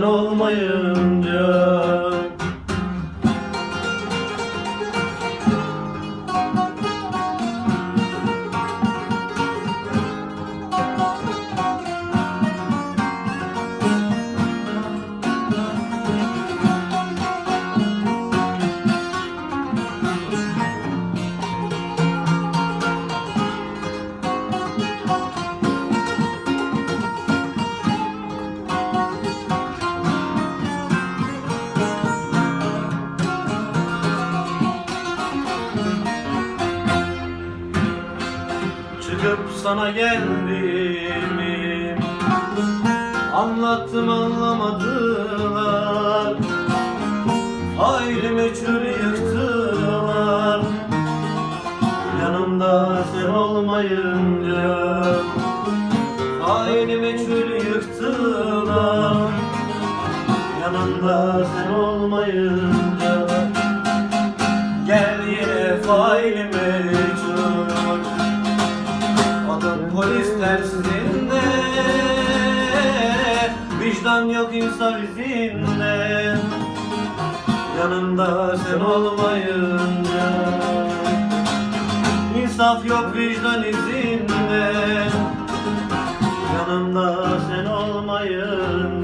sen olmayınca Çıkıp sana geldiğimi Anlattım anlamadılar. Ailemi çür yıktılar Yanımda sen olmayınca Ailemi çür yıktılar Yanımda sen olmayınca Gel yine Adım polis tersinde. Vicdan yok insan izinde Yanında sen olmayınca. İnsaf yok vicdan izinde Yanımda sen olmayınca